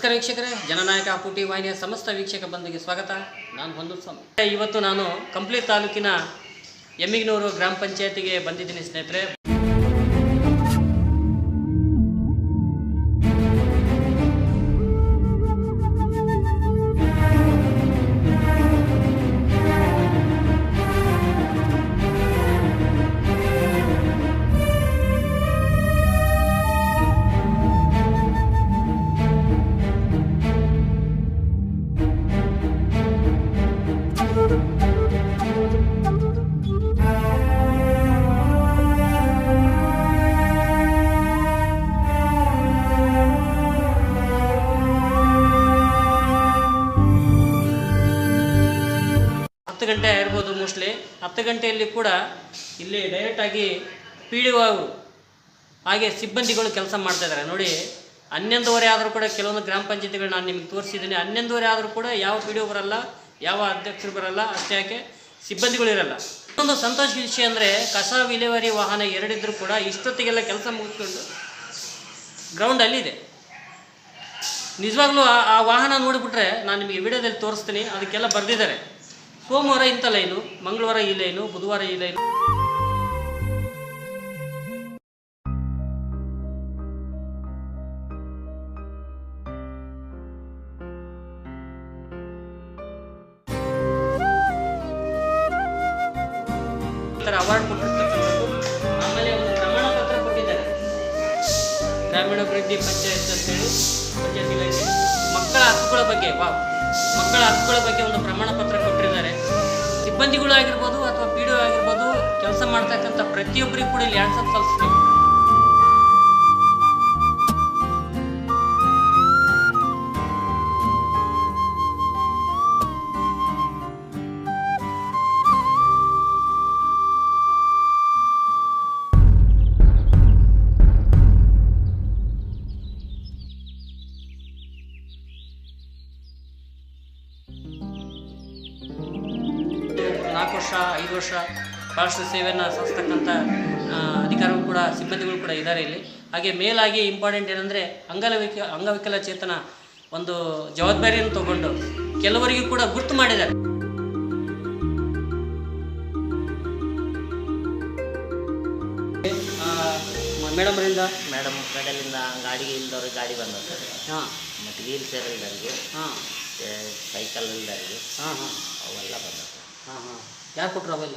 ನಮಸ್ಕಾರ ವೀಕ್ಷಕರೇ. ಜನನಾಯಕ ಪುಟಿ ವಾಹಿನಿಯ ಸಮಸ್ತ ವೀಕ್ಷಕ ಬಂಧುಗೆ ಸ್ವಾಗತ. ನಾನು ಹೊಂದು ಸ್ವಾಮಿ. ಇವತ್ತು ನಾನು ಕಂಪ್ಲಿ ತಾಲೂಕಿನ ಎಮ್ಮಿಗ್ನೂರು ಗ್ರಾಮ ಪಂಚಾಯತಿಗೆ ಬಂದಿದ್ದೀನಿ ಸ್ನೇಹಿತರೆ. ಗಂಟೆ ಆಗಿರ್ಬೋದು ಮೋಸ್ಟ್ಲಿ ಹತ್ತು ಗಂಟೆಯಲ್ಲಿ ಕೂಡ ಇಲ್ಲಿ ಡೈರೆಕ್ಟಾಗಿ ಪಿ ಡಿ ಅವರು ಹಾಗೆ ಸಿಬ್ಬಂದಿಗಳು ಕೆಲಸ ಮಾಡ್ತಾ ಇದ್ದಾರೆ. ನೋಡಿ, ಹನ್ನೊಂದುವರೆ ಆದರೂ ಕೂಡ ಕೆಲವೊಂದು ಗ್ರಾಮ ಪಂಚಾಯತಿಗಳು ನಾನು ನಿಮ್ಗೆ ತೋರಿಸಿದ್ದೀನಿ. ಹನ್ನೊಂದುವರೆ ಆದರೂ ಕೂಡ ಯಾವ ಪಿ ಡಿ ಬರಲ್ಲ, ಯಾವ ಅಧ್ಯಕ್ಷರು ಬರಲ್ಲ, ಅಷ್ಟೇ ಯಾಕೆ ಸಿಬ್ಬಂದಿಗಳು ಇರಲ್ಲ. ಇನ್ನೊಂದು ಸಂತೋಷ ವಿಷಯ ಅಂದರೆ ಕಸ ವಿಲೇವಾರಿ ವಾಹನ ಎರಡಿದ್ರೂ ಕೂಡ ಇಷ್ಟೊತ್ತಿಗೆಲ್ಲ ಕೆಲಸ ಮುಗಿಸ್ಕೊಂಡು ಗ್ರೌಂಡ್ ಅಲ್ಲಿದೆ ನಿಜವಾಗ್ಲೂ ಆ ವಾಹನ ನೋಡಿಬಿಟ್ರೆ ನಾನು ನಿಮಗೆ ವಿಡಿಯೋದಲ್ಲಿ ತೋರಿಸ್ತೀನಿ. ಅದಕ್ಕೆಲ್ಲ ಬರೆದಿದ್ದಾರೆ. ಸೋಮವಾರ ಇಂಥ ಲೈನು ಮಂಗಳವಾರ ಈ ಲೈನು ಬುಧವಾರ ಈ ಲೈನು ಅವಾರ್ಡ್ ಕೊಟ್ಟಿರ್ತಕ್ಕಂಥದ್ದು. ಆಮೇಲೆ ಒಂದು ಪ್ರಮಾಣ ಪತ್ರ ಕೊಟ್ಟಿದ್ದಾರೆ. ಗ್ರಾಮೀಣಾಭಿವೃದ್ಧಿ ಪಂಚಾಯತ್ ಅಂತೇಳಿ ಇಲಾಖೆ ಮಕ್ಕಳ ಹಕ್ಕುಗಳ ಬಗ್ಗೆ ವಾ ಮಕ್ಕಳ ಹಕ್ಕುಗಳ ಬಗ್ಗೆ ಒಂದು ಪ್ರಮಾಣ ಪತ್ರ ಪ್ರತಿಯೊಬ್ಬರಿಗೂ ಕೂಡ ಇಲ್ಲಿ ಆನ್ಸರ್ ಸಲ್ಲಿಸ್ಬೇಕು ನಾಲ್ಕು ವರ್ಷ ಐದು ವರ್ಷ ರಾಷ್ಟ್ರ ಸೇವೆಯನ್ನು ಹಾಗೆ ಮೇಲಾಗಿ ಇಂಪಾರ್ಟೆಂಟ್ ಏನಂದರೆ ಅಂಗಲವಿಕ ಅಂಗವಿಕಲ ಚೇತನ ಒಂದು ಜವಾಬ್ದಾರಿಯನ್ನು ತಗೊಂಡು ಕೆಲವರಿಗೂ ಕೂಡ ಗುರ್ತು ಮಾಡಿದ್ದಾರೆ. ಮೇಡಮ್ರಿಂದ ಮೇಡಮ್ ಕಡೆಯಿಂದ ಗಾಡಿಗೆ ಇಲ್ದವ್ರಿಗೆ ಗಾಡಿ ಬಂದ ಸರ್ ಹಾಂ. ಮತ್ತು ವೀಲ್ ಚೇರ್ ಇಲ್ದವ್ರಿಗೆ ಹಾಂ. ಸೈಕಲ್ ಇಲ್ದವ್ರಿಗೆ ಹಾಂ ಹಾಂ. ಅವೆಲ್ಲ ಬಂದ ಹಾಂ ಹಾಂ. ಯಾರು ಕೊಟ್ಟರು ಅವೆಲ್ಲ?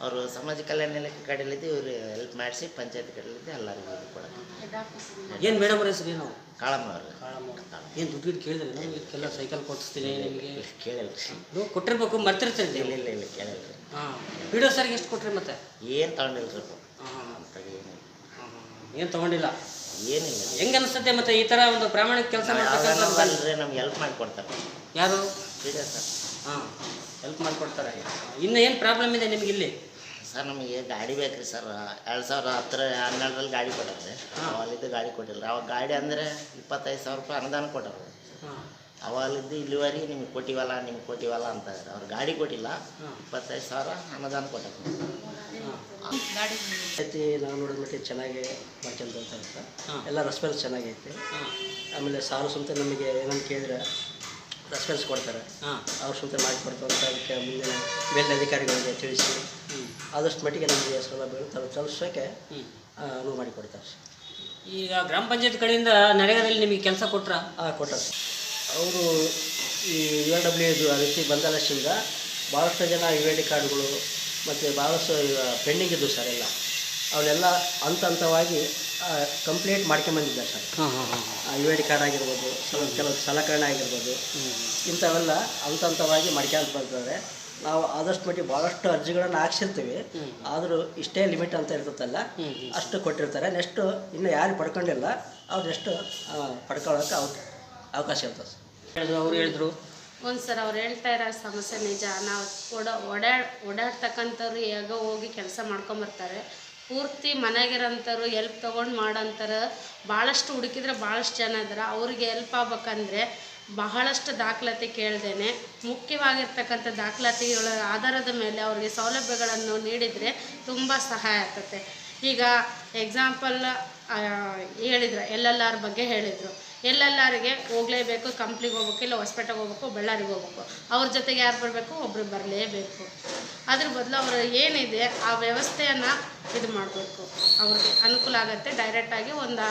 ಅವರು ಸಮಾಜ ಕಲ್ಯಾಣ ಇಲಾಖೆ ಕಡೆಯಲ್ಲಿದ್ದು ಇವರು ಹೆಲ್ಪ್ ಮಾಡಿಸಿ ಪಂಚಾಯತ್ ಕಡೆಯಲ್ಲಿದ್ದು ಎಲ್ಲರಿಗೂ ಇದು ಕೊಡೋದು. ಏನು ಮೇಡಮ್ ಅವ್ರ ಹೆಸರು ಏನು? ಕಾಳಮ್ಮ ಅವರು. ಏನು ದುಡ್ಡು ಕೇಳಿದ್ರೆ ನಾವು ಇದಕ್ಕೆಲ್ಲ ಸೈಕಲ್ ಕೊಡಿಸ್ತೀನಿ ನಿಮಗೆ? ಕೇಳಿಲ್ಲ ನೀವು ಕೊಟ್ಟಿರ್ಬೇಕು ಮರ್ತಿರ್ತೀರಿ ಇಲ್ಲ ಇಲ್ಲ ಇಲ್ಲ ಕೇಳಿಲ್ಲ ರೀ. ಹಾಂ. ವಿಡಿಯೋ ಸರ್ಗೆ ಎಷ್ಟು ಕೊಟ್ರಿ ಮತ್ತೆ? ಏನು ತಗೊಂಡಿಲ್ಲ ಏನು ತಗೊಂಡಿಲ್ಲ? ಏನಿಲ್ಲ ಹೆಂಗ ಅನಿಸುತ್ತೆ ಮತ್ತೆ ಈ ಥರ ಒಂದು ಪ್ರಾಮಾಣಿಕ ಕೆಲಸ ಮಾಡ್ತಾರೆ ನಮ್ಗೆ ಹೆಲ್ಪ್ ಮಾಡಿ ಕೊಡ್ತಾರೆ. ಯಾರು? Video sir. ಹಾಂ. ಹೆಲ್ಪ್ ಮಾಡಿಕೊಡ್ತಾರೆ. ಇನ್ನು ಏನು ಪ್ರಾಬ್ಲಮ್ ಇದೆ ನಿಮ್ಗೆ ಇಲ್ಲಿ? ಸರ್ ನಮಗೆ ಗಾಡಿ ಬೇಕು ರೀ ಸರ್ ಎರಡು ಸಾವಿರ ಹತ್ತರ ಹನ್ನೆರಡರಲ್ಲಿ ಗಾಡಿ ಕೊಟ್ಟಾರೆ ಅವಾಗಿದ್ದು ಗಾಡಿ ಕೊಟ್ಟಿಲ್ಲ. ಅವಾಗ ಗಾಡಿ ಅಂದರೆ ಇಪ್ಪತ್ತೈದು ಸಾವಿರ ರೂಪಾಯಿ ಅನುದಾನ ಕೊಟ್ಟರು ಅವಾಗಿದ್ದು ಅವಾಗಲಿದ್ದು ಇಲ್ಲಿವರೆಗೆ ನಿಮ್ಗೆ ಕೊಟ್ಟಿವಲ್ಲ ನಿಮ್ಗೆ ಕೊಟ್ಟಿವಲ್ಲ ಅಂತ ಇದ್ದಾರೆ ಅವ್ರು ಗಾಡಿ ಕೊಟ್ಟಿಲ್ಲ. ಇಪ್ಪತ್ತೈದು ಸಾವಿರ ಅನುದಾನ ಕೊಟ್ಟರು ಗಾಡಿ ಐತಿ ನಾವು ನೋಡಿದ ಮಟ್ಟಿಗೆ ಚೆನ್ನಾಗಿ ಮಾಡ್ಕೊಂತ ಸರ್. ಎಲ್ಲ ರೆಸ್ಪಾನ್ಸ್ ಚೆನ್ನಾಗೈತೆ. ಆಮೇಲೆ ಸಾರು ಸಂತೆ ನಮಗೆ ಏನಂತ ಕೇಳಿದ್ರೆ ರೆಸ್ಪಾನ್ಸ್ ಕೊಡ್ತಾರೆ. ಹಾಂ. ಅವ್ರ ಸುಂತ ಮಾಡಿಕೊಡ್ತಾರೆ ಅಂತ ಅದಕ್ಕೆ ಮುಂದಿನ ಅಧಿಕಾರಿಗಳಿಗೆ ತಿಳಿಸಿ ಹ್ಞೂ ಆದಷ್ಟು ಮಟ್ಟಿಗೆ ನಮಗೆ ಸೌಲಭ್ಯಗಳು ತಲು ತಲುಪಿಸೋಕ್ಕೆ ಹ್ಞೂ ಅನುವು ಮಾಡಿಕೊಡ್ತಾರೆ ಸರ್. ಈಗ ಗ್ರಾಮ ಪಂಚಾಯತ್ ಕಡೆಯಿಂದ ನರೇಗಾದಲ್ಲಿ ನಿಮಗೆ ಕೆಲಸ ಕೊಟ್ರ? ಹಾಂ ಕೊಟ್ಟಾರೆ ಸರ್. ಅವರು ಈ ಯು ಎಲ್ ಡಬ್ಲ್ಯೂ ಇದು ಆ ರೀತಿ ಬಂದಲಸಿಂದ ಭಾಳಷ್ಟು ಜನ ಯು ಎ ಡಿ ಕಾರ್ಡ್ಗಳು ಮತ್ತು ಭಾಳಷ್ಟು ಪೆಂಡಿಂಗ್ ಇದ್ದವು ಸರ್ ಎಲ್ಲ. ಅವನ್ನೆಲ್ಲ ಹಂತ ಹಂತವಾಗಿ ಕಂಪ್ಲೀಟ್ ಮಾಡ್ಕೊಂಬಂದಿದ್ದಾರೆ ಸರ್. ಹಾಂ ಹಾಂ ಹಾಂ ಯು ಐ ಡಿ ಕಾರ್ಡ್ ಆಗಿರ್ಬೋದು ಸ್ವಲ್ಪ ಕೆಲವು ಸಲಕರಣೆ ಆಗಿರ್ಬೋದು ಇಂಥವೆಲ್ಲ ಹಂತ ಹಂತವಾಗಿ ಮಾಡ್ಕೊಂತ ಬರ್ತಾರೆ ನಾವು ಆದಷ್ಟು ಮಟ್ಟಿಗೆ ಭಾಳಷ್ಟು ಅರ್ಜಿಗಳನ್ನು ಹಾಕ್ಸಿರ್ತೀವಿ. ಆದರೂ ಇಷ್ಟೇ ಲಿಮಿಟ್ ಅಂತ ಇರ್ತದಲ್ಲ ಅಷ್ಟು ಕೊಟ್ಟಿರ್ತಾರೆ. ನೆಕ್ಸ್ಟು ಇನ್ನು ಯಾರು ಪಡ್ಕೊಂಡಿಲ್ಲ ಅವ್ರು ಎಷ್ಟು ಪಡ್ಕೊಳ್ಳೋಕೆ ಅವ ಅವಕಾಶ ಇರ್ತದೆ ಸರ್. ಹೇಳಿದ್ರು ಅವ್ರು ಹೇಳಿದ್ರು. ಒಂದು ಸರ್ ಅವ್ರು ಹೇಳ್ತಾ ಇರೋ ಸಮಸ್ಯೆ ನಿಜ. ನಾವು ಓಡಾ ಓಡಾಡ್ ಓಡಾಡ್ತಕ್ಕಂಥವ್ರು ಹೇಗೋ ಹೋಗಿ ಕೆಲಸ ಮಾಡ್ಕೊಂಬರ್ತಾರೆ. ಪೂರ್ತಿ ಮನೆಗಿರೋಂಥವ್ರು ಎಲ್ಪ್ ತೊಗೊಂಡು ಮಾಡೋಂಥರು ಭಾಳಷ್ಟು ಹುಡುಕಿದ್ರೆ ಭಾಳಷ್ಟು ಜನ ಇದ್ದಾರೆ ಅವ್ರಿಗೆ ಎಲ್ಪ್ ಆಗ್ಬೇಕಂದ್ರೆ ಬಹಳಷ್ಟು ದಾಖಲಾತಿ ಕೇಳ್ದೇನೆ. ಮುಖ್ಯವಾಗಿರ್ತಕ್ಕಂಥ ದಾಖಲಾತಿಗಳ ಆಧಾರದ ಮೇಲೆ ಅವ್ರಿಗೆ ಸೌಲಭ್ಯಗಳನ್ನು ನೀಡಿದರೆ ತುಂಬ ಸಹಾಯ ಆಗ್ತದೆ ಈಗ ಎಕ್ಸಾಂಪಲ್ ಹೇಳಿದ್ರು, ಎಲ್ ಎಲ್ ಆರ್ ಬಗ್ಗೆ ಹೇಳಿದರು. ಎಲ್ ಎಲ್ ಆರ್ಗೆ ಹೋಗಲೇಬೇಕು ಕಂಪ್ನಿಗೆ ಹೋಗ್ಬೇಕು, ಇಲ್ಲ ಹೊಸ್ಪೇಟೆಗೆ ಹೋಗ್ಬೇಕು, ಬಳ್ಳಾರಿಗೆ ಹೋಗ್ಬೇಕು. ಅವ್ರ ಜೊತೆಗೆ ಯಾರು ಬರಬೇಕು? ಒಬ್ರು ಬರಲೇಬೇಕು. ಅದ್ರ ಬದಲು ಅವರು ಏನಿದೆ ಆ ವ್ಯವಸ್ಥೆಯನ್ನು ಇದು ಮಾಡಬೇಕು. ಅವ್ರಿಗೆ ಅನುಕೂಲ ಆಗುತ್ತೆ. ಡೈರೆಕ್ಟಾಗಿ ಒಂದು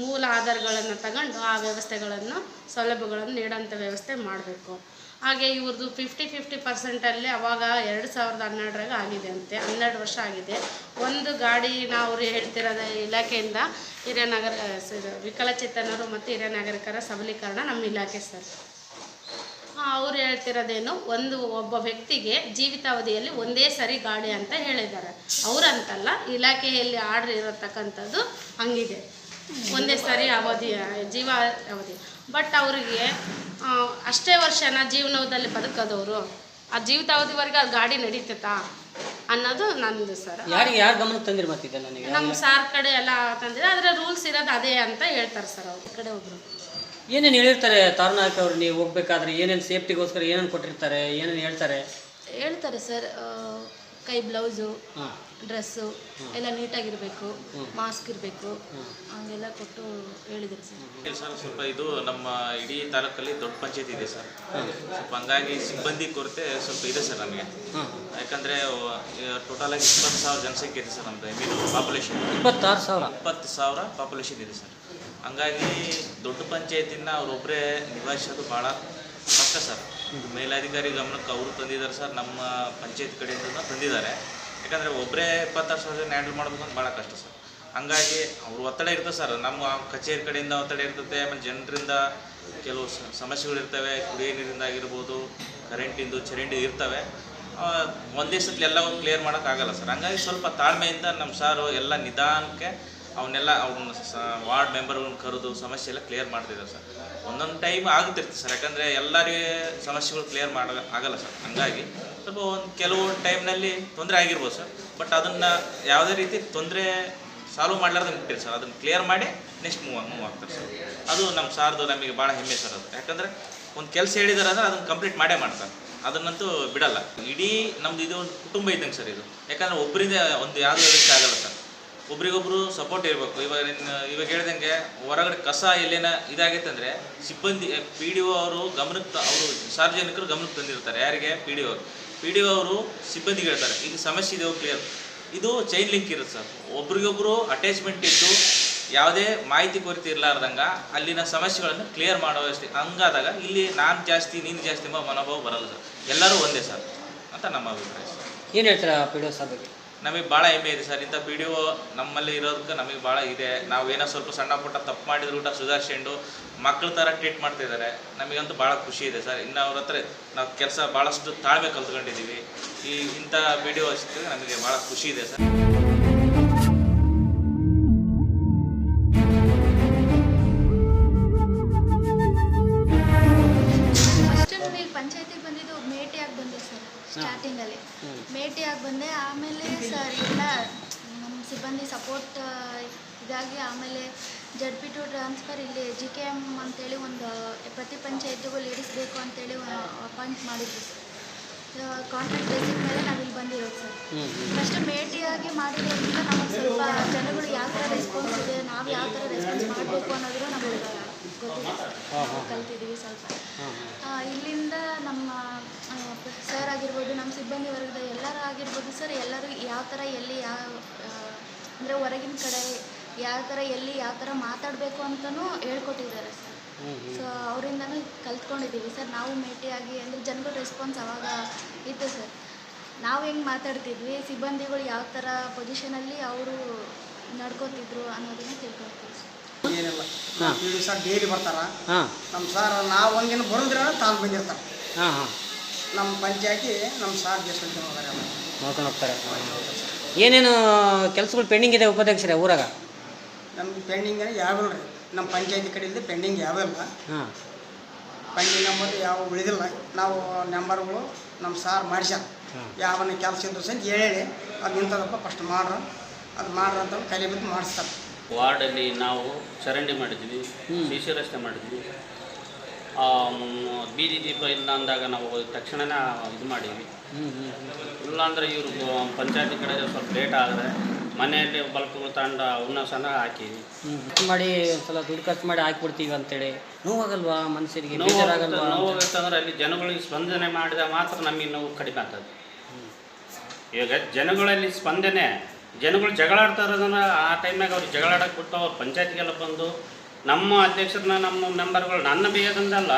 ಮೂಲ ಆಧಾರಗಳನ್ನು ತಗೊಂಡು ಆ ವ್ಯವಸ್ಥೆಗಳನ್ನು, ಸೌಲಭ್ಯಗಳನ್ನು ನೀಡೋಂಥ ವ್ಯವಸ್ಥೆ ಮಾಡಬೇಕು. ಹಾಗೆ ಇವ್ರದ್ದು ಫಿಫ್ಟಿ ಫಿಫ್ಟಿ ಪರ್ಸೆಂಟಲ್ಲಿ ಅವಾಗ ಎರಡು ಸಾವಿರದ ಹನ್ನೆರಡರಾಗ ಆಗಿದೆ ಅಂತೆ. ಹನ್ನೆರಡು ವರ್ಷ ಆಗಿದೆ. ಒಂದು ಗಾಡಿ ನಾವು ಹೇಳ್ತಿರೋದ ಇಲಾಖೆಯಿಂದ ಹಿರಿಯ ನಗರ ವಿಕಲಚೇತನರು ಮತ್ತು ಹಿರಿಯ ನಾಗರಿಕರ ಸಬಲೀಕರಣ ನಮ್ಮ ಇಲಾಖೆ ಸರ್. ಅವ್ರು ಹೇಳ್ತಿರೋದೇನು ಒಂದು ಒಬ್ಬ ವ್ಯಕ್ತಿಗೆ ಜೀವಿತಾವಧಿಯಲ್ಲಿ ಒಂದೇ ಸರಿ ಗಾಡಿ ಅಂತ ಹೇಳಿದ್ದಾರೆ. ಅವರಂತಲ್ಲ ಇಲಾಖೆಯಲ್ಲಿ ಆರ್ಡ್ರ್ ಇರತಕ್ಕಂಥದ್ದು ಹಂಗಿದೆ. ಒಂದೇ ಸರಿ ಅವಧಿ ಜೀವ ಅವಧಿ ಬಟ್ ಅವರಿಗೆ ಅಷ್ಟೇ ವರ್ಷನ ಜೀವನದಲ್ಲಿ ಬದುಕೋದವರು ಆ ಜೀವಿತಾವಧಿವರೆಗೆ ಆ ಗಾಡಿ ನಡೀತೈತಾ ಅನ್ನೋದು ನಂದು ಸರ್. ಯಾರಿಗೆ ಯಾರು ಗಮನ ತಂದಿರಿ ನಮ್ಮ ಸಾರ್ ಕಡೆ ಎಲ್ಲ ತಂದಿದೆ ಆದರೆ ರೂಲ್ಸ್ ಇರೋದು ಅದೇ ಅಂತ ಹೇಳ್ತಾರೆ ಸರ್ ಅವ್ರ. ಕಡೆ ಒಬ್ರು. ಏನೇನು ಹೇಳಿರ್ತಾರೆ ತಾರುನಾಯಕ್ ಅವ್ರು ನೀವು ಹೋಗ್ಬೇಕಾದ್ರೆ? ಏನೇನು ಸೇಫ್ಟಿಗೋಸ್ಕರ ಏನೇನು ಕೊಟ್ಟಿರ್ತಾರೆ? ಏನೇನು ಹೇಳ್ತಾರೆ? ಹೇಳ್ತಾರೆ ಸರ್ ಕೈ ಬ್ಲೌಸು ಹಾಂ. ಡ್ರೆಸ್ಸು ಎಲ್ಲ ನೀಟಾಗಿರಬೇಕು ಮಾಸ್ಕ್ ಇರಬೇಕು ಹಂಗೆಲ್ಲ ಕೊಟ್ಟು ಹೇಳಿದ್ರು ಸರ್. ಸರ್ ಸ್ವಲ್ಪ ಇದು ನಮ್ಮ ಇಡೀ ತಾಲೂಕಲ್ಲಿ ದೊಡ್ಡ ಪಂಚಾಯತ್ ಇದೆ ಸರ್. ಸ್ವಲ್ಪ ಹಂಗಾಗಿ ಸಿಬ್ಬಂದಿ ಕೊರತೆ ಸ್ವಲ್ಪ ಇದೆ ಸರ್ ನಮಗೆ. ಯಾಕಂದರೆ ಟೋಟಲ್ ಆಗಿ ಇಪ್ಪತ್ತು ಸಾವಿರ ಜನಸಂಖ್ಯೆ ಇದೆ ಸರ್ ನಮ್ಮದು ಮೀನು ಪಾಪ್ಯುಲೇಷನ್ ಇಪ್ಪತ್ತಾರು ಸಾವಿರ? ಇಪ್ಪತ್ತು ಸಾವಿರ ಪಾಪ್ಯುಲೇಷನ್ ಇದೆ ಸರ್. ಹಂಗಾಗಿ ದೊಡ್ಡ ಪಂಚಾಯತಿನ ಅವರೊಬ್ಬರೇ ನಿಭಾಯಿಸೋದು ಭಾಳ ಕಷ್ಟ ಸರ್. ಮೇಲಾಧಿಕಾರಿ ಗಮನಕ್ಕೆ ಅವರು ತಂದಿದ್ದಾರೆ ಸರ್, ನಮ್ಮ ಪಂಚಾಯತ್ ಕಡೆಯಿಂದ ತಂದಿದ್ದಾರೆ. ಯಾಕಂದರೆ ಒಬ್ಬರೇ ಇಪ್ಪತ್ತಾರು ಸಾವಿರ ಜನ ಹ್ಯಾಂಡಲ್ ಮಾಡಬೇಕು ಅಂತ ಭಾಳ ಕಷ್ಟ ಸರ್. ಹಂಗಾಗಿ ಅವ್ರ ಒತ್ತಡ ಇರ್ತದೆ ಸರ್. ನಮ್ಮ ಕಚೇರಿ ಕಡೆಯಿಂದ ಒತ್ತಡ ಇರ್ತದೆ, ಆಮೇಲೆ ಜನರಿಂದ ಕೆಲವು ಸಮಸ್ಯೆಗಳಿರ್ತವೆ ಕುಡಿಯೋ ನೀರಿಂದ ಆಗಿರ್ಬೋದು, ಕರೆಂಟಿಂದು ಚರಂಡಿ ಇರ್ತವೆ. ಒಂದೇ ಸತಿ ಎಲ್ಲವೂ ಕ್ಲಿಯರ್ ಮಾಡೋಕ್ಕಾಗಲ್ಲ ಸರ್. ಹಂಗಾಗಿ ಸ್ವಲ್ಪ ತಾಳ್ಮೆಯಿಂದ ನಮ್ಮ ಸಾರು ಎಲ್ಲ ನಿಧಾನಕ್ಕೆ ಅವನ್ನೆಲ್ಲ ಅವ್ನ ವಾರ್ಡ್ ಮೆಂಬರ್ಗಳನ್ನ ಕರೆದು ಸಮಸ್ಯೆ ಎಲ್ಲ ಕ್ಲಿಯರ್ ಮಾಡ್ತಿದ್ದಾರೆ ಸರ್ ಒಂದೊಂದು ಟೈಮ್ ಆಗುತ್ತಿರ್ತದೆ ಸರ್ ಯಾಕಂದರೆ ಎಲ್ಲರಿಗೆ ಸಮಸ್ಯೆಗಳು ಕ್ಲಿಯರ್ ಮಾಡ ಆಗಲ್ಲ ಸರ್ ಹಂಗಾಗಿ ಸ್ವಲ್ಪ ಒಂದು ಕೆಲವು ಟೈಮ್ನಲ್ಲಿ ತೊಂದರೆ ಆಗಿರ್ಬೋದು ಸರ್ ಬಟ್ ಅದನ್ನು ಯಾವುದೇ ರೀತಿ ತೊಂದರೆ ಸಾಲ್ವ್ ಮಾಡ್ಲಾರ್ದಂಗೆ ಬಿಟ್ಟಿರಿ ಸರ್ ಅದನ್ನು ಕ್ಲಿಯರ್ ಮಾಡಿ ನೆಕ್ಸ್ಟ್ ಮೂವ್ ಮೂವ್ ಆಗ್ತಾರೆ ಸರ್ ಅದು ನಮ್ಮ ಸಾರ್ದು ನಮಗೆ ಭಾಳ ಹೆಮ್ಮೆ ಸರ್ ಅದು. ಯಾಕಂದರೆ ಒಂದು ಕೆಲಸ ಹೇಳಿದಾರೆ ಅಂದರೆ ಅದನ್ನು ಕಂಪ್ಲೀಟ್ ಮಾಡೇ ಮಾಡ್ತಾರೆ. ಅದನ್ನಂತೂ ಬಿಡಲ್ಲ. ಇಡೀ ನಮ್ದು ಇದು ಒಂದು ಕುಟುಂಬ ಇದ್ದಂಗೆ ಸರ್ ಇದು. ಯಾಕಂದರೆ ಒಬ್ಬರಿಂದ ಒಂದು ಯಾವುದೂ ಆಗಲ್ಲ ಸರ್ ಒಬ್ರಿಗೊಬ್ರು ಸಪೋರ್ಟ್ ಇರಬೇಕು. ಇವಾಗ ಇವಾಗ ಹೇಳ್ದಂಗೆ ಹೊರಗಡೆ ಕಸ ಎಲ್ಲೇನ ಇದಾಗೈತೆ ಅಂದರೆ ಸಿಬ್ಬಂದಿ ಪಿ ಡಿ ಒ ಅವರು ಗಮನಕ್ಕೆ ಅವರು ಸಾರ್ವಜನಿಕರು ಗಮನಕ್ಕೆ ತಂದಿರ್ತಾರೆ. ಯಾರಿಗೆ? P D O P D O ಅವರು ಸಿಬ್ಬಂದಿಗೆ ಹೇಳ್ತಾರೆ. ಇದು ಸಮಸ್ಯೆ ಇದೆ ಕ್ಲಿಯರ್ ಇದು ಚೈನ್ ಲಿಂಕ್ ಇರುತ್ತೆ ಸರ್. ಒಬ್ರಿಗೊಬ್ರು ಅಟ್ಯಾಚ್ಮೆಂಟ್ ಇದ್ದು ಯಾವುದೇ ಮಾಹಿತಿ ಕೊರತೆ ಇರಲಾರ್ದಂಗೆ ಅಲ್ಲಿನ ಸಮಸ್ಯೆಗಳನ್ನು ಕ್ಲಿಯರ್ ಮಾಡೋ ವ್ಯವಸ್ಥೆ ಹಂಗಾದಾಗ ಇಲ್ಲಿ ನಾನು ಜಾಸ್ತಿ, ನೀನು ಜಾಸ್ತಿ ಎಂಬ ಮನೋಭಾವ ಬರಲ್ಲ ಸರ್. ಎಲ್ಲರೂ ಒಂದೇ ಸರ್ ಅಂತ ನಮ್ಮ ಅಭಿಪ್ರಾಯ ಸರ್. ಏನು ಹೇಳ್ತೀರಾ ಪಿ ಡಿ ಒ ಸಾರ್ ಬಗ್ಗೆ? ನಮಗೆ ಭಾಳ ಹೆಮ್ಮೆ ಇದೆ ಸರ್. ಇಂಥ ಪಿ ಡಿ ಒ ನಮ್ಮಲ್ಲಿ ಇರೋದಕ್ಕೆ ನಮಗೆ ಭಾಳ ಇದೆ. ನಾವು ಏನೋ ಸ್ವಲ್ಪ ಸಣ್ಣ ಪುಟ್ಟ ತಪ್ಪು ಮಾಡಿದ್ರು ಊಟ ಸುಧಾರಿಸ್ಕೊಂಡು ಮಕ್ಕಳ ಥರ ಟ್ರೀಟ್ ಮಾಡ್ತಿದ್ದಾರೆ ನಮಗಂತೂ ಭಾಳ ಖುಷಿ ಇದೆ ಸರ್. ಇನ್ನು ಅವ್ರ ಹತ್ರ ನಾವು ಕೆಲಸ ಭಾಳಷ್ಟು ತಾಳ್ಮೆ ಕಲ್ತ್ಕೊಂಡಿದ್ದೀವಿ ಈ ಇಂಥ ಪಿ ಡಿ ಒ ನಮಗೆ ಭಾಳ ಖುಷಿ ಇದೆ ಸರ್. ಇದಾಗಿ ಆಮೇಲೆ ಜಡ್ ಪಿ ಟು ಟ್ರಾನ್ಸ್ಫರ್ ಇಲ್ಲಿ ಜಿ ಕೆ ಎಂ ಅಂತೇಳಿ ಒಂದು ಪ್ರತಿ ಪಂಚಾಯತಿಗೂ ಲೇಡೀಸ್ ಬೇಕು ಅಂತೇಳಿ ಅಪಾಯಿಂಟ್ ಮಾಡಿದ್ರು ಸರ್. ಕಾಂಟ್ರಾಕ್ಟ್ ಬೇಸಿಕ್ ಮೇಲೆ ನಾವಿಲ್ಲಿ ಬಂದಿರೋದು ಸರ್. ಫಸ್ಟ್ ಭೇಟಿಯಾಗಿ ಮಾಡಿರೋದ್ರಿಂದ ನಮಗೆ ಸ್ವಲ್ಪ ಜನಗಳು ಯಾವ ಥರ ರೆಸ್ಪಾನ್ಸ್ ಇದೆ ನಾವು ಯಾವ ಥರ ರೆಸ್ಪಾನ್ಸ್ ಮಾಡಬೇಕು ಅನ್ನೋದು ನಮಗೆ ಗೊತ್ತಿದೆ ಸರ್. ಕಲ್ತಿದ್ದೀವಿ ಸ್ವಲ್ಪ. ಇಲ್ಲಿಂದ ನಮ್ಮ ಸರ್ ಆಗಿರ್ಬೋದು ನಮ್ಮ ಸಿಬ್ಬಂದಿ ವರ್ಗದ ಎಲ್ಲರೂ ಆಗಿರ್ಬೋದು ಸರ್ ಎಲ್ಲರೂ ಯಾವ ಥರ ಎಲ್ಲಿ ಯಾವ ಅಂದರೆ ಹೊರಗಿನ ಕಡೆ ಯಾವ ಥರ ಎಲ್ಲಿ ಯಾವ ಥರ ಮಾತಾಡಬೇಕು ಅಂತಲೂ ಹೇಳ್ಕೊಟ್ಟಿದ್ದಾರೆ ಸರ್. ಸೊ ಅವರಿಂದನೂ ಕಲ್ತ್ಕೊಂಡಿದ್ದೀವಿ ಸರ್. ನಾವು ಭೇಟಿಯಾಗಿ ಅಂದರೆ ಜನಗಳ ರೆಸ್ಪಾನ್ಸ್ ಅವಾಗ ಇತ್ತು ಸರ್. ನಾವು ಹೆಂಗೆ ಮಾತಾಡ್ತಿದ್ವಿ? ಸಿಬ್ಬಂದಿಗಳು ಯಾವ ಥರ ಪೊಸಿಷನಲ್ಲಿ ಅವರು ನಡ್ಕೋತಿದ್ರು ಅನ್ನೋದನ್ನ ತಿಳ್ಕೊಳ್ತೀವಿ ಸರ್. ಏನಿಲ್ಲ. ಹಾಂ. ಪಿ ಡಿ ಸರ್ ಡೈಲಿ ಬರ್ತಾರ. ಹಾಂ. ನಮ್ಮ ಸಾರ್ ನಾವು ಹಂಗೇನು ಬರೋದ್ರ ತಾನು ಬಂದಿರ್ತಾರೆ. ಹಾಂ ಹಾಂ. ನಮ್ಮ ಪಂಚಾಯತಿ ನಮ್ಮ ಸಾರ್ ಅವ್ರು. ನೋಡ್ಕೊಂಡು ಹೋಗ್ತಾರೆ. ಏನೇನು ಕೆಲಸಗಳು ಪೆಂಡಿಂಗ್ ಇದೆ ಉಪಾಧ್ಯಕ್ಷರೇ ಊರಾಗ? ನಮ್ಗೆ ಪೆಂಡಿಂಗ್ ಯಾವಿಲ್ಲ ರೀ ನಮ್ಮ ಪಂಚಾಯತಿ ಕಡೆಯಿಂದ ಪೆಂಡಿಂಗ್ ಯಾವಿಲ್ಲ ಹಾಂ. ಪೆಂಡಿಂಗ್ ನಂಬರ್ ಯಾವ ಉಳಿದಿಲ್ಲ. ನಾವು ನಂಬರ್ಗಳು ನಮ್ಮ ಸಾರ್ ಮಾಡಿಸ್ಯಾರ. ಯಾವನ್ನ ಕೆಲಸ ಇದ್ರು ಸಂಜೆ ಹೇಳಿ ಅದು ಇಂಥದಪ್ಪ ಫಸ್ಟ್ ಮಾಡ್ರ. ಅದು ಮಾಡ್ರ ಅಂತ ಕಲಿ ಬಿದ್ದು ಮಾಡಿಸ್ತಾರೆ. ವಾರ್ಡಲ್ಲಿ ನಾವು ಚರಂಡಿ ಮಾಡಿದ್ವಿ ಸಿ ಸಿ ರಸ್ತೆ ಮಾಡಿದ್ವಿ. ಬೀದಿ ದೀಪ ಇಲ್ಲ ಅಂದಾಗ ನಾವು ತಕ್ಷಣನೇ ಇದು ಮಾಡಿದ್ವಿ. ಇಲ್ಲಾಂದರೆ ಇವರು ಪಂಚಾಯತಿ ಕಡೆ ಸ್ವಲ್ಪ ಲೇಟ್ ಆದರೆ ಮನೆಯಲ್ಲಿ ಬಲ್ಪ್ಗಳು ತಗೊಂಡು ಅವನ್ನ ಸಣ್ಣ ಹಾಕಿದ್ವಿ. ಖರ್ಚು ಮಾಡಿ ಒಂದ್ಸಲ ದುಡ್ಡು ಖರ್ಚು ಮಾಡಿ ಹಾಕ್ಬಿಡ್ತೀವಿ ಅಂತೇಳಿ. ನೋವಾಗಲ್ವಾ ಮನುಷ್ಯರಿಗೆ ಬೇಜಾರಾಗಲ್ವಾ? ನೋವಾಗುತ್ತಂದ್ರೆ ಅಲ್ಲಿ ಜನಗಳಿಗೆ ಸ್ಪಂದನೆ ಮಾಡಿದ ಮಾತ್ರ ನಮಗೆ ನೋವು ಕಡಿಮೆ ಆಗ್ತದೆ. ಈಗ ಜನಗಳಲ್ಲಿ ಸ್ಪಂದನೆ ಜನಗಳು ಜಗಳ ಆಡ್ತಾ ಇರೋದನ್ನ ಆ ಟೈಮ್ನಾಗ ಅವ್ರು ಜಗಳಾಡಕ್ಕೆ ಬಿಟ್ಟು ಅವ್ರು ಪಂಚಾಯತ್ಗೆಲ್ಲ ಬಂದು ನಮ್ಮ ಅಧ್ಯಕ್ಷರನ್ನ ನಮ್ಮ ಮೆಂಬರ್ಗಳು ನನ್ನ ಬೇಯೋದಂದಲ್ಲ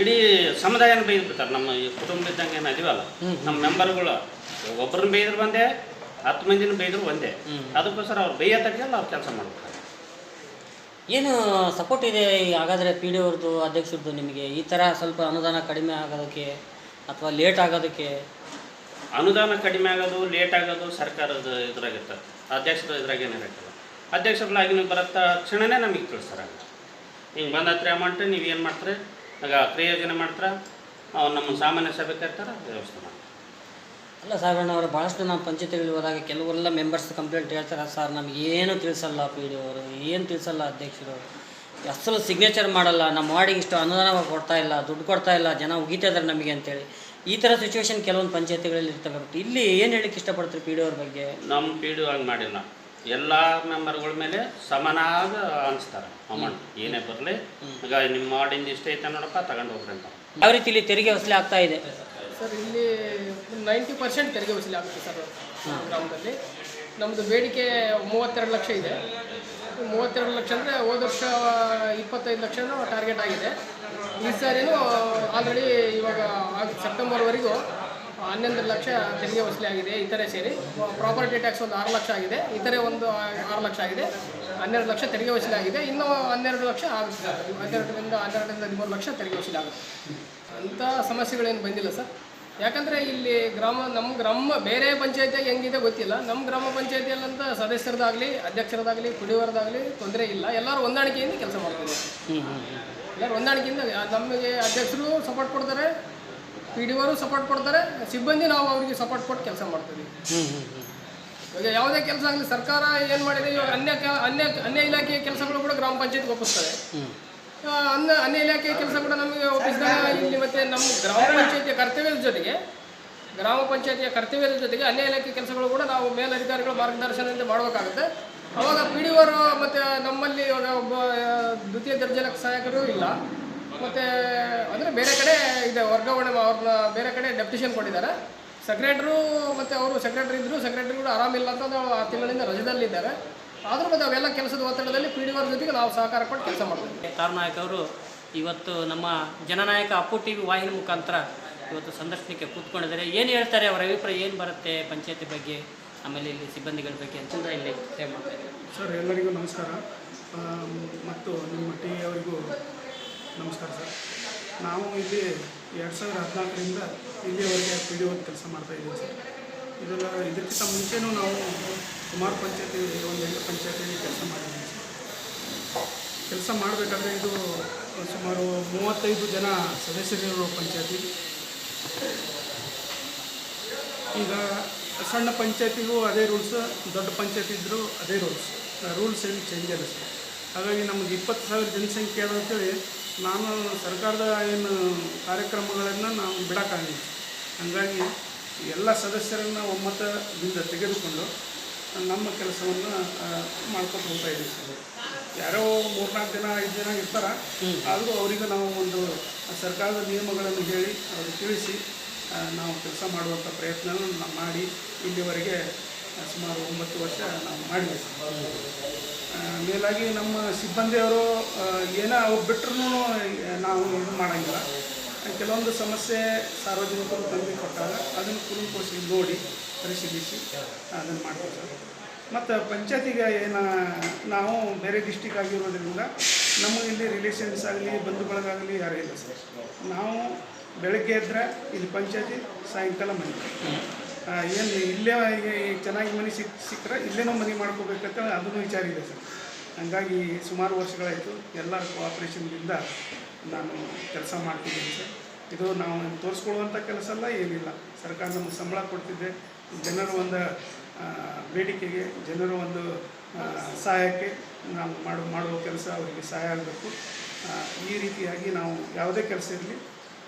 ಇಡೀ ಸಮುದಾಯನ ಬೈದ್ಬಿಡ್ತಾರೆ ನಮ್ಮ ಈ ಕುಟುಂಬ ಇದ್ದಂಗೆ ಏನು ನಮ್ಮ ಮೆಂಬರ್ಗಳು ಒಬ್ಬರನ್ನ ಬೈದ್ರು ಒಂದೇ ಹತ್ತು ಮಂದಿನ ಬೈದ್ರು ಒಂದೇ. ಅದಕ್ಕೋಸ್ಕರ ಅವ್ರು ಬೈಯತ್ತಕ್ಕೆಲ್ಲ ಅವ್ರು ಕೆಲಸ ಮಾಡ್ತಾರೆ ಏನು ಸಪೋರ್ಟ್ ಇದೆ ಈಗ ಹಾಗಾದರೆ ಪಿ ಡಿ ಅವ್ರದ್ದು ಅಧ್ಯಕ್ಷರದ್ದು ನಿಮಗೆ? ಈ ಥರ ಸ್ವಲ್ಪ ಅನುದಾನ ಕಡಿಮೆ ಆಗೋದಕ್ಕೆ ಅಥವಾ ಲೇಟ್ ಆಗೋದಕ್ಕೆ? ಅನುದಾನ ಕಡಿಮೆ ಆಗೋದು ಲೇಟ್ ಆಗೋದು ಸರ್ಕಾರದ ಇದ್ರಾಗಿರ್ತದೆ ಅಧ್ಯಕ್ಷರ ಇದ್ರಾಗ ಏನಿರತ್ತಲ್ಲ ಅಧ್ಯಕ್ಷರುಗಳಾಗಿ ನೀವು ಬರೋ ತಕ್ಷಣನೇ ನಮಗೆ ತಿಳಿಸ್ತಾರೆ ಹಿಂಗೆ ಹತ್ರ ಅಮೌಂಟ್ ನೀವು ಏನು ಮಾಡ್ತಾರೆ? ಆಗ ಪ್ರಯೋಜನ ಯೋಜನೆ ಮಾಡ್ತಾರೆ? ಅವ್ರು ನಮ್ಮ ಸಾಮಾನ್ಯ ಸಭೆ ಕರ್ತಾರೆ ವ್ಯವಸ್ಥೆ ಮಾಡ್ತಾರೆ. ಅಲ್ಲ ಸಾಗಣ್ಣ ಅವರು ಭಾಳಷ್ಟು ನಾವು ಪಂಚಾಯತಿಗಳಿಗೆ ಹೋದಾಗ ಕೆಲವೆಲ್ಲ ಮೆಂಬರ್ಸ್ ಕಂಪ್ಲೇಂಟ್ ಹೇಳ್ತಾರೆ. ಸರ್ ನಮಗೇನು ಏನು ತಿಳಿಸಲ್ಲ ಪಿ ಡಿ ಅವರು ಏನು ತಿಳಿಸಲ್ಲ ಅಧ್ಯಕ್ಷರು. ಅಸಲು ಸಿಗ್ನೇಚರ್ ಮಾಡಲ್ಲ. ನಮ್ಮ ವಾರ್ಡಿಗೆ ಇಷ್ಟು ಅನುದಾನ ಕೊಡ್ತಾ ಇಲ್ಲ ದುಡ್ಡು ಕೊಡ್ತಾ ಇಲ್ಲ ಜನ ಉಗಿತಾ ಇದ್ದಾರೆ ನಮಗೆ ಅಂತೇಳಿ. ಈ ಥರ ಸಿಚುವೇಶನ್ ಕೆಲವೊಂದು ಪಂಚಾಯತಿಗಳಲ್ಲಿ ಇರ್ತವೆ. ಬಟ್ ಇಲ್ಲಿ ಏನು ಹೇಳಕ್ಕೆ ಇಷ್ಟಪಡ್ತೀರಿ ಪಿ ಡಿ ಅವ್ರ ಬಗ್ಗೆ? ನಮ್ಮ ಪಿ ಡಿ ಹಂಗೆ ಮಾಡಿಲ್ಲ. ಎಲ್ಲ ಮೆಂಬರ್ಗಳ ಮೇಲೆ ಸಮನಾದ ಅನಿಸ್ತಾರೆ. ಅಮೌಂಟ್ ಏನೇ ಬರಲಿ. ಈಗ ನಿಮ್ಮ ವಾರ್ಡಿಂದ ಇಷ್ಟ ಐತೆ ನೋಡಪ್ಪ ತಗೊಂಡು ಹೋಗ್ರಿ ಅಂತ. ಯಾವ ರೀತಿ ಇಲ್ಲಿ ತೆರಿಗೆ ವಸೂಲಿ ಆಗ್ತಾ ಇದೆ? ಸರ್, ಇಲ್ಲಿ ನೈಂಟಿ ಪರ್ಸೆಂಟ್ ತೆರಿಗೆ ವಸೂಲಿ ಆಗುತ್ತೆ ಸರ್ ಗ್ರಾಮದಲ್ಲಿ. ನಮ್ಮದು ಬೇಡಿಕೆ ಮೂವತ್ತೆರಡು ಲಕ್ಷ ಇದೆ. ಮೂವತ್ತೆರಡು ಲಕ್ಷ ಅಂದರೆ ಹೋದ ವರ್ಷ ಇಪ್ಪತ್ತೈದು ಲಕ್ಷನೂ ಟಾರ್ಗೆಟ್ ಆಗಿದೆ. ಈ ಸಾರಿನೂ ಆಲ್ರೆಡಿ ಇವಾಗ ಸೆಪ್ಟೆಂಬರ್ವರೆಗೂ ಹನ್ನೊಂದು ಲಕ್ಷ ತೆರಿಗೆ ವಸೂಲಿ ಆಗಿದೆ ಇತರೆ ಸೇರಿ. ಪ್ರಾಪರ್ಟಿ ಟ್ಯಾಕ್ಸ್ ಒಂದು ಆರು ಲಕ್ಷ ಆಗಿದೆ. ಇತರೆ ಒಂದು ಆರು ಲಕ್ಷ ಆಗಿದೆ. ಹನ್ನೆರಡು ಲಕ್ಷ ತೆರಿಗೆ ವಸೂಲಿ ಆಗಿದೆ ಇನ್ನೂ ಹನ್ನೆರಡು ಲಕ್ಷ ಆಗುತ್ತೆ ಹನ್ನೆರಡರಿಂದ ಹನ್ನೆರಡರಿಂದ ಹದಿಮೂರು ಲಕ್ಷ ತೆರಿಗೆ ವಸೂಲಿ ಆಗುತ್ತೆ ಅಂಥ ಸಮಸ್ಯೆಗಳೇನು ಬಂದಿಲ್ಲ ಸರ್. ಯಾಕಂದರೆ ಇಲ್ಲಿ ಗ್ರಾಮ ನಮ್ಮ ಗ್ರಾಮ ಬೇರೆ ಪಂಚಾಯತಿಯಾಗಿ ಹೆಂಗಿದೆ ಗೊತ್ತಿಲ್ಲ. ನಮ್ಮ ಗ್ರಾಮ ಪಂಚಾಯತಿಯಲ್ಲಂತ ಸದಸ್ಯರದಾಗಲಿ ಅಧ್ಯಕ್ಷರದಾಗಲಿ ಕುಡಿಯೋರದಾಗಲಿ ತೊಂದರೆ ಇಲ್ಲ. ಎಲ್ಲರೂ ಹೊಂದಾಣಿಕೆಯಿಂದ ಕೆಲಸ ಮಾಡ್ತಾರೆ. ಎಲ್ಲರೂ ಹೊಂದಾಣಿಕೆಯಿಂದ ನಮಗೆ ಅಧ್ಯಕ್ಷರು ಸಪೋರ್ಟ್ ಕೊಡ್ತಾರೆ ಪಿ ಡಿ ಅವರು ಸಪೋರ್ಟ್ ಕೊಡ್ತಾರೆ ಸಿಬ್ಬಂದಿ ನಾವು ಅವರಿಗೆ ಸಪೋರ್ಟ್ ಕೊಟ್ಟು ಕೆಲಸ ಮಾಡ್ತೀವಿ. ಈಗ ಯಾವುದೇ ಕೆಲಸ ಆಗಲಿ ಸರ್ಕಾರ ಏನು ಮಾಡಿದೆ ಇವಾಗ ಅನ್ಯ ಅನ್ಯ ಅನ್ಯ ಇಲಾಖೆಯ ಕೆಲಸಗಳು ಕೂಡ ಗ್ರಾಮ ಪಂಚಾಯತ್ಗೆ ಒಪ್ಪಿಸ್ತಾರೆ. ಅನ್ನ ಅನ್ಯ ಇಲಾಖೆಯ ಕೆಲಸ ಕೂಡ ನಮಗೆ ಇಲ್ಲಿ ಮತ್ತೆ ನಮ್ಮ ಗ್ರಾಮ ಪಂಚಾಯತಿಯ ಕರ್ತವ್ಯದ ಜೊತೆಗೆ ಗ್ರಾಮ ಪಂಚಾಯತಿಯ ಕರ್ತವ್ಯದ ಜೊತೆಗೆ ಅನ್ಯ ಇಲಾಖೆ ಕೆಲಸಗಳು ಕೂಡ ನಾವು ಮೇಲಧಿಕಾರಿಗಳ ಮಾರ್ಗದರ್ಶನದಿಂದ ಮಾಡಬೇಕಾಗುತ್ತೆ. ಅವಾಗ ಪಿ ಡಿ ಅವರು ಮತ್ತು ನಮ್ಮಲ್ಲಿ ಇವಾಗ ಒಬ್ಬ ದ್ವಿತೀಯ ದರ್ಜೆ ಸಹಾಯಕರು ಇಲ್ಲ. ಮತ್ತು ಅಂದರೆ ಬೇರೆ ಕಡೆ ಇದೆ ವರ್ಗಾವಣೆ ಅವ್ರನ್ನ ಬೇರೆ ಕಡೆ ಡೆಪ್ಟಿಷನ್ ಕೊಟ್ಟಿದ್ದಾರೆ. ಸೆಕ್ರೆಟ್ರು ಮತ್ತು ಅವರು ಸೆಕ್ರೆಟ್ರಿ ಇದ್ದರು ಸೆಕ್ರೆಟ್ರಿ ಕೂಡ ಆರಾಮಿಲ್ಲ ಅಂತ ಆ ತಿಂಗಳಿಂದ ರಜದಲ್ಲಿದ್ದಾರೆ. ಆದರೂ ಮತ್ತೆ ಅವೆಲ್ಲ ಕೆಲಸದ ಒತ್ತಡದಲ್ಲಿ ಪಿ ಡಿ ಅವ್ರ ಜೊತೆಗೆ ನಾವು ಸಹಕಾರ ಕೊಟ್ಟು ಕೆಲಸ ಮಾಡ್ತೀವಿ. ತಾರನಾಯಕ್ ಅವರು ಇವತ್ತು ನಮ್ಮ ಜನನಾಯಕ ಅಪ್ಪು ಟಿ ವಿ ವಾಹಿನಿ ಮುಖಾಂತರ ಇವತ್ತು ಸಂದರ್ಶನಕ್ಕೆ ಕೂತ್ಕೊಂಡಿದ್ದಾರೆ. ಏನು ಹೇಳ್ತಾರೆ? ಅವರ ಅಭಿಪ್ರಾಯ ಏನು ಬರುತ್ತೆ ಪಂಚಾಯತಿ ಬಗ್ಗೆ? ಆಮೇಲೆ ಇಲ್ಲಿ ಸಿಬ್ಬಂದಿಗಳ ಬಗ್ಗೆ ಅಂತ ಇಲ್ಲಿ ಸೇವೆ ಮಾಡ್ತಾ ಸರ್ ಎಲ್ಲರಿಗೂ ನಮಸ್ಕಾರ. ಮತ್ತು ನಿಮ್ಮ ಟಿ ಅವರಿಗೂ ನಮಸ್ಕಾರ ಸರ್. ನಾವು ಇಲ್ಲಿ ಎರಡು ಸಾವಿರದ ಹದಿನಾಲ್ಕರಿಂದ ಇಲ್ಲಿಯವರೆಗೆ ಪಿ ಡಿ ಒ ಕೆಲಸ ಮಾಡ್ತಾ ಇದ್ದೀವಿ ಸರ್. ಇದೆಲ್ಲ ಇದಕ್ಕಿಂತ ಮುಂಚೆನೂ ನಾವು ಸುಮಾರು ಪಂಚಾಯತಿ ಒಂದು ಎಂಟು ಪಂಚಾಯತಿಯಲ್ಲಿ ಕೆಲಸ ಮಾಡಿದ್ದೀವಿ ಕೆಲಸ ಮಾಡಬೇಕಾದ್ರೆ ಇದು ಸುಮಾರು ಮೂವತ್ತೈದು ಜನ ಸದಸ್ಯರಿರುವ ಪಂಚಾಯತಿ. ಈಗ ಸಣ್ಣ ಪಂಚಾಯತಿಗೂ ಅದೇ ರೂಲ್ಸ್, ದೊಡ್ಡ ಪಂಚಾಯತಿ ಇದ್ದರೂ ಅದೇ ರೂಲ್ಸ್. ರೂಲ್ಸ್ ಏನು ಚೇಂಜ್ ಇಲ್ಲ ಹಾಗಾಗಿ ನಮಗೆ ಇಪ್ಪತ್ತು ಸಾವಿರ ಜನಸಂಖ್ಯೆ ಅದ ಅಂತೇಳಿ ನಾನು ಸರ್ಕಾರದ ಏನು ಕಾರ್ಯಕ್ರಮಗಳನ್ನು ನಾವು ಬಿಡೋಕ್ಕಾಗಲಿಲ್ಲ. ಹಾಗಾಗಿ ಎಲ್ಲ ಸದಸ್ಯರನ್ನು ಒಮ್ಮತದಿಂದ ತೆಗೆದುಕೊಂಡು ನಮ್ಮ ಕೆಲಸವನ್ನು ಮಾಡ್ಕೊಂಡು ಹೋಗ್ತಾ ಇದ್ದೀವಿ ಸರ್. ಯಾರೋ ಮೂರ್ನಾಲ್ಕು ಜನ ಐದು ಜನ ಇರ್ತಾರ ಆದರೂ ಅವರಿಗೆ ನಾವು ಒಂದು ಸರ್ಕಾರದ ನಿಯಮಗಳನ್ನು ಹೇಳಿ ಅವ್ರಿಗೆ ತಿಳಿಸಿ ನಾವು ಕೆಲಸ ಮಾಡುವಂಥ ಪ್ರಯತ್ನ ನಾವು ಮಾಡಿ ಇಲ್ಲಿವರೆಗೆ ಸುಮಾರು ಒಂಬತ್ತು ವರ್ಷ ನಾವು ಮಾಡಿದ್ವಿ ಮೇಲಾಗಿ ನಮ್ಮ ಸಿಬ್ಬಂದಿಯವರು ಏನೋ ಅವ್ರು ಬಿಟ್ಟರು ನಾವು ಇದು ಮಾಡೋಂಗಿಲ್ಲ. ಕೆಲವೊಂದು ಸಮಸ್ಯೆ ಸಾರ್ವಜನಿಕರು ತಂದು ಕೊಟ್ಟಾಗ ಅದನ್ನು ಕುಲಂಕೋಸಿ ನೋಡಿ ಪರಿಶೀಲಿಸಿ ಅದನ್ನು ಮಾಡ್ತೀವಿ ಸರ್. ಮತ್ತು ಪಂಚಾಯತಿಗೆ ಏನು ನಾವು ಬೇರೆ ಡಿಸ್ಟಿಕ್ ಆಗಿರೋದ್ರಿಂದ ನಮಗೆ ಇಲ್ಲಿ ರಿಲೇಷನ್ಸ್ ಆಗಲಿ ಬಂಧು ಬಳಗಾಗಲಿ ಯಾರೂ ಇಲ್ಲ ಸರ್. ನಾವು ಬೆಳಗ್ಗೆ ಎದ್ದರೆ ಇಲ್ಲಿ ಪಂಚಾಯತಿ ಸಾಯಂಕಾಲ ಮನೆ. ಏನು ಇಲ್ಲೇ ಚೆನ್ನಾಗಿ ಮನೆ ಸಿಕ್ ಸಿಕ್ಕರೆ ಇಲ್ಲೇನೋ ಮನೆ ಮಾಡ್ಕೋಬೇಕಂತ ಅದನ್ನು ವಿಚಾರ ಇದೆ ಸರ್. ಹಂಗಾಗಿ ಸುಮಾರು ವರ್ಷಗಳಾಯಿತು ಎಲ್ಲ ಕೋಆಪ್ರೇಷನ್ದಿಂದ ನಾನು ಕೆಲಸ ಮಾಡ್ತಿದ್ದೀನಿ ಸರ್ ಇದು ನಾವು ತೋರಿಸ್ಕೊಳ್ಳುವಂಥ ಕೆಲಸ ಅಲ್ಲ, ಏನಿಲ್ಲ. ಸರ್ಕಾರ ನಮಗೆ ಸಂಬಳ ಕೊಡ್ತಿದ್ದೆ ಜನರ ಒಂದು ಬೇಡಿಕೆಗೆ ಜನರ ಒಂದು ಸಹಾಯಕ್ಕೆ ನಾವು ಮಾಡು, ಮಾಡುವ ಕೆಲಸ ಅವರಿಗೆ ಸಹಾಯ ಆಗಬೇಕು. ಈ ರೀತಿಯಾಗಿ ನಾವು ಯಾವುದೇ ಕೆಲಸ ಇರಲಿ,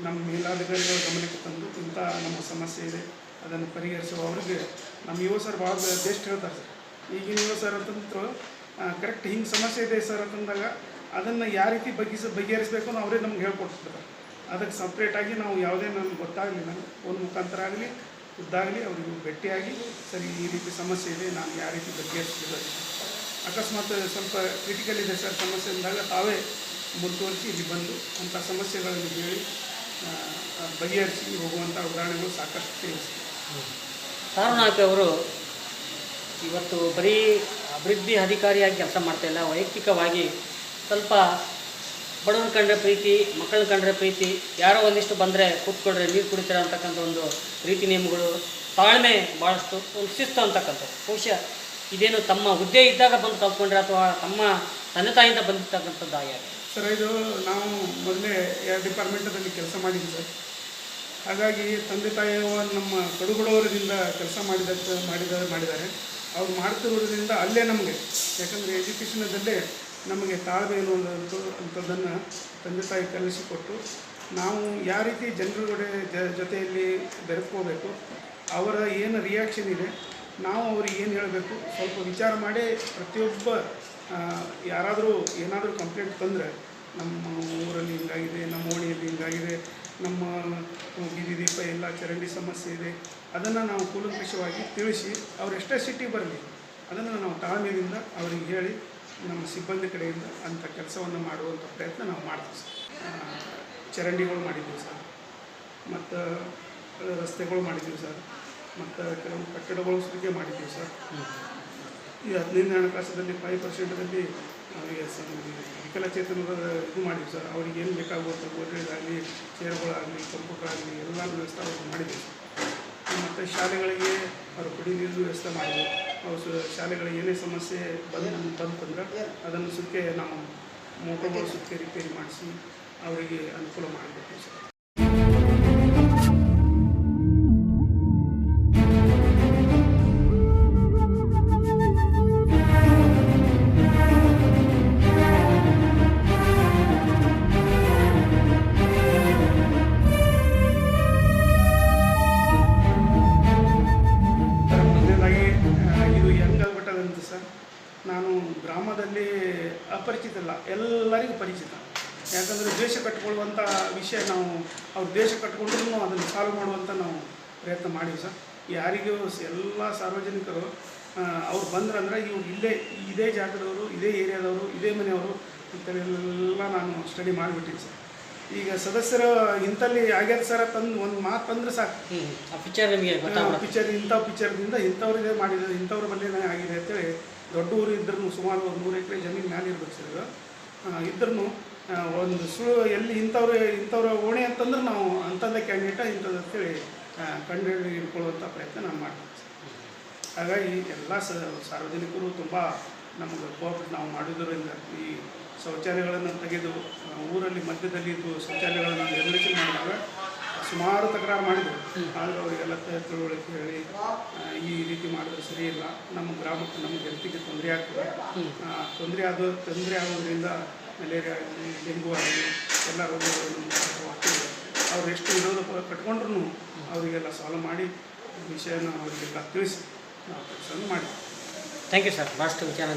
ನಮ್ಮ ಮೇಲಾಧಿಕಾರಿಗಳ ಗಮನಕ್ಕೆ ತಂದು ಇಂಥ ನಮ್ಮ ಸಮಸ್ಯೆ ಇದೆ, ಅದನ್ನು ಪರಿಹರಿಸುವ ಅವ್ರಿಗೆ ನಮ್ಮ ಯುವ ಸರ್ ಭಾಳ ಬೆಸ್ಟ್ ಹೇಳ್ತಾರೆ ಸರ್. ಈಗಿನ ಯುವ ಸರ್ ಅಂತಂದ್ರೆ ಕರೆಕ್ಟ್ ಹಿಂಗೆ ಸಮಸ್ಯೆ ಇದೆ ಸರ್ ಅಂತಂದಾಗ ಅದನ್ನು ಯಾವ ರೀತಿ ಬಗ್ಗಿಸ, ಬಗೆಹರಿಸಬೇಕು ಅನ್ನೋ ಅವರೇ ನಮ್ಗೆ ಹೇಳ್ಕೊಡ್ತಾರೆ ಅದಕ್ಕೆ ಸಪ್ರೇಟಾಗಿ ನಾವು ಯಾವುದೇ ನಮ್ಗೆ ಗೊತ್ತಾಗಲಿ ನನಗೆ ಫೋನ್ ಮುಖಾಂತರ ಆಗಲಿ, ಉದ್ದಾಗಲಿ, ಅವರಿಗೆ ಭೇಟಿಯಾಗಿ ಸರಿ ಈ ರೀತಿ ಸಮಸ್ಯೆ ಇದೆ, ನಾನು ಯಾವ ರೀತಿ ಬಗೆಹರಿಸ್ಬೇಕು ಅಕಸ್ಮಾತ್ ಸ್ವಲ್ಪ ಕ್ರಿಟಿಕಲ್ ಇದೆ ಸರ್ ಸಮಸ್ಯೆ ಅಂದಾಗ ತಾವೇ ಮುಂದುವರಿಸಿ ಇಲ್ಲಿ ಬಂದು ಅಂಥ ಸಮಸ್ಯೆಗಳನ್ನು ಹೇಳಿ ಬಗೆಹರಿಸಿ ಹೋಗುವಂಥ ಉದಾಹರಣೆಗಳು ಸಾಕಷ್ಟು ಸಾರನಾಥ್ ಸಾರುನಾಥ್ ಅವರು ಇವತ್ತು ಬರೀ ಅಭಿವೃದ್ಧಿ ಅಧಿಕಾರಿಯಾಗಿ ಕೆಲಸ ಮಾಡ್ತಾಯಿಲ್ಲ ವೈಯಕ್ತಿಕವಾಗಿ ಸ್ವಲ್ಪ ಬಡವನ ಕಂಡ್ರೆ ಪ್ರೀತಿ, ಮಕ್ಕಳನ್ನ ಕಂಡ್ರೆ ಪ್ರೀತಿ, ಯಾರೋ ಒಂದಿಷ್ಟು ಬಂದರೆ ಕೂತ್ಕೊಂಡ್ರೆ ನೀರು ಕುಡಿತಾರೆ ಅಂತಕ್ಕಂಥ ಒಂದು ರೀತಿ ನಿಯಮಗಳು ತಾಳ್ಮೆ ಭಾಳಷ್ಟು ಒಂದು ಶಿಸ್ತು ಅಂತಕ್ಕಂಥದ್ದು. ಬಹುಶಃ ಇದೇನು ತಮ್ಮ ಹುದ್ದೆ ಇದ್ದಾಗ ಬಂದು ಕಲ್ತ್ಕೊಂಡ್ರೆ ಅಥವಾ ತಮ್ಮ ತಂದೆ ತಾಯಿಯಿಂದ ಬಂದಿರ್ತಕ್ಕಂಥದ್ದು ಆಗ್ಯಾರ ಸರ್, ಇದು ನಾವು ಮೊದಲೇ ಡಿಪಾರ್ಟ್ಮೆಂಟದಲ್ಲಿ ಕೆಲಸ ಮಾಡಿದ್ವಿ ಸರ್. ಹಾಗಾಗಿ ತಂದೆ ತಾಯಿಯವ ನಮ್ಮ ಕಡುಬಡವರದಿಂದ ಕೆಲಸ ಮಾಡಿದ ಮಾಡಿದ ಮಾಡಿದ್ದಾರೆ. ಅವ್ರು ಮಾಡ್ತಿರೋದ್ರಿಂದ ಅಲ್ಲೇ ನಮಗೆ. ಯಾಕಂದರೆ ಎಜುಕೇಷನದಲ್ಲೇ ನಮಗೆ ತಾಳ್ಮೆ ಇರುವಂಥದ್ದು ಅಂಥದ್ದನ್ನು ತಂದೆ ತಾಯಿ ಕಲಿಸಿಕೊಟ್ಟು ನಾವು ಯಾವ ರೀತಿ ಜನರುಗಡೆ ಜ ಜೊತೆಯಲ್ಲಿ ಬೆರೆತ್ಕೋಬೇಕು, ಅವರ ಏನು ರಿಯಾಕ್ಷನ್ ಇದೆ, ನಾವು ಅವ್ರಿಗೆ ಏನು ಹೇಳಬೇಕು, ಸ್ವಲ್ಪ ವಿಚಾರ ಮಾಡಿ ಪ್ರತಿಯೊಬ್ಬ ಯಾರಾದರೂ ಏನಾದರೂ ಕಂಪ್ಲೇಂಟ್ ತಂದರೆ ನಮ್ಮ ಊರಲ್ಲಿ ಹಿಂಗಾಗಿದೆ, ನಮ್ಮ ಓಣಿಯಲ್ಲಿ ಹಿಂಗಾಗಿದೆ, ನಮ್ಮ ಬೀದಿ ದೀಪ ಎಲ್ಲ ಚರಂಡಿ ಸಮಸ್ಯೆ ಇದೆ, ಅದನ್ನು ನಾವು ಕೂಲಂಕಷವಾಗಿ ತಿಳಿಸಿ ಅವ್ರು ಎಷ್ಟೇ ಸಿಟ್ಟಿಗೆ ಬರಲಿ, ಅದನ್ನು ನಾವು ತಾಳ್ಮೆಯಿಂದ ಅವರಿಗೆ ಹೇಳಿ ನಮ್ಮ ಸಿಬ್ಬಂದಿ ಕಡೆಯಿಂದ ಅಂಥ ಕೆಲಸವನ್ನು ಮಾಡುವಂಥ ಪ್ರಯತ್ನ ನಾವು ಮಾಡ್ತೀವಿ ಸರ್. ಚರಂಡಿಗಳು ಮಾಡಿದ್ದೀವಿ ಸರ್. ಮತ್ತು ರಸ್ತೆಗಳು ಮಾಡಿದ್ದೀವಿ ಸರ್. ಮತ್ತು ಕೆಲವು ಕಟ್ಟಡಗಳು ಸುಲಿಗೆ ಮಾಡಿದ್ದೀವಿ ಸರ್. ಈ ಹದಿನೈದನೇ ಹಣಕಾಸದಲ್ಲಿ ಫೈವ್ ಪರ್ಸೆಂಟದಲ್ಲಿ ಅವರಿಗೆ ವಿಕಲಚೇತನರ ಇದು ಮಾಡಿದ್ವಿ ಸರ್. ಅವ್ರಿಗೆ ಏನು ಬೇಕಾಗುವಂಥ ಗೋದ್ರೇಜಾಗಲಿ ಚೇರ್ಗಳಾಗಲಿ ಕಂಪ್ಯೂಟರ್ ಆಗಲಿ ಎಲ್ಲ ವ್ಯವಸ್ಥೆ ಮಾಡಿದ್ದೀವಿ ಮತ್ತು ಶಾಲೆಗಳಿಗೆ ಅವರು ಕುಡಿ ನೀರಿನ ವ್ಯವಸ್ಥೆ ಮಾಡಿದ್ವಿ ಶಾಲೆಗಳಿಗೆ ಏನೇ ಸಮಸ್ಯೆ ಬಂದು ಬಂತಂದ್ರೆ ಅದನ್ನು ಸುಕ್ಕೆ ನಾವು ಮೋಟರ್ಗಳು ಸುಕ್ಕೆ ರಿಪೇರಿ ಮಾಡಿಸಿ ಅವರಿಗೆ ಅನುಕೂಲ ಸರ್ ಸರ್, ಮಾಡೀವಿ ಸರ್. ಯಾರಿಗೂ ಎಲ್ಲ ಸಾರ್ವಜನಿಕರು ಅವ್ರು ಬಂದ್ರಂದ್ರೆ ಇವ್ರು ಇಲ್ಲೇ ಇದೇ ಜಾಗದವರು ಇದೇ ಏರಿಯಾದವರು ಇದೇ ಮನೆಯವರು ಎಲ್ಲ ನಾನು ಸ್ಟಡಿ ಮಾಡಿಬಿಟ್ಟಿನಿ ಸರ್. ಈಗ ಸದಸ್ಯರು ಇಂಥಲ್ಲಿ ಆಗ್ಯದ ಸರ್ ತಂದು ಒಂದು ಮಾತು ತಂದ್ರೆ ಸಾಕು. ಆ ಪಿಕ್ಚರ್ ಪಿಕ್ಚರ್ ಇಂಥ ಪಿಕ್ಚರ್ದಿಂದ ಇಂಥವ್ರಿಗೆ ಮಾಡಿದೆ ಇಂಥವ್ರ ಬಲ್ಲೇನೇ ಆಗಿದೆ ಅಂತೇಳಿ ದೊಡ್ಡ ಊರು ಇದ್ರೂ ಸುಮಾರು ಒಂದು ನೂರು ಎಕರೆ ಜಮೀನು ಮ್ಯಾಲೆ ಇರ್ಬೇಕು ಸರ್ ಇದು. ಇದ್ರೂ ಒಂದು ಸುಳ್ಳು ಎಲ್ಲಿ ಇಂಥವ್ರು ಇಂಥವ್ರ ಓಣೆ ಅಂತಂದ್ರೆ ನಾವು ಅಂಥದ್ದೇ ಕ್ಯಾಂಡಿಡೇಟ ಇಂಥದ್ದು ಅಂತೇಳಿ ಕಂಡು ಹಿಡ್ಕೊಳ್ಳುವಂಥ ಪ್ರಯತ್ನ ನಾವು ಮಾಡ್ತೀವಿ. ಸರ್ ಹಾಗಾಗಿ ಎಲ್ಲ ಸಾರ್ವಜನಿಕರು ತುಂಬ ನಮಗೆ ಕೋಆಪ್ರೇಟ್ ನಾವು ಮಾಡಿದ್ರಿಂದ ಈ ಶೌಚಾಲಯಗಳನ್ನು ತೆಗೆದು ಊರಲ್ಲಿ ಮಧ್ಯದಲ್ಲಿ ಇದ್ದು ಶೌಚಾಲಯಗಳನ್ನು ನಿರ್ಮಿಸಿ ಮಾಡಿದಾಗ ಸುಮಾರು ತಕರಾರು ಮಾಡಿದ್ರು. ಆದರೆ ಅವರಿಗೆಲ್ಲ ತಿಳುವಳಿಕೆ ಹೇಳಿ ಈ ರೀತಿ ಮಾಡಿದ್ರೆ ಸರಿ ಇಲ್ಲ. ನಮ್ಮ ಗ್ರಾಮಕ್ಕೆ ನಮ್ಮ ಜನತೆಗೆ ತೊಂದರೆ ಆಗ್ತದೆ. ತೊಂದರೆ ಆದ, ತೊಂದರೆ ಆಗೋದ್ರಿಂದ ಮಲೇರಿಯಾ ಆಗಲಿ ಡೆಂಗು ಆಗಲಿ ಎಲ್ಲ ಆಗ್ತದೆ ಅವ್ರು ಎಷ್ಟು ವಿರೋಧ ಕಟ್ಕೊಂಡ್ರು ಅವರಿಗೆಲ್ಲ ಸಾಲ್ವ್ ಮಾಡಿ ವಿಷಯನ ಅವರಿಗೆಲ್ಲ ತಿಳಿಸಿ ನಾವು ಕೆಲಸವನ್ನು ಮಾಡಿ ಥ್ಯಾಂಕ್ ಯು ಸರ್ ಭಾಳಷ್ಟು ವಿಚಾರ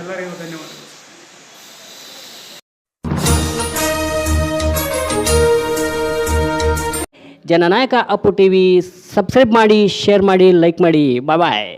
ಎಲ್ಲರಿಗೂ ಧನ್ಯವಾದಗಳು. ಜನನಾಯಕ ಅಪ್ಪು ಟಿ ವಿ ಸಬ್ಸ್ಕ್ರೈಬ್ ಮಾಡಿ ಶೇರ್ ಮಾಡಿ ಲೈಕ್ ಮಾಡಿ. Bye bye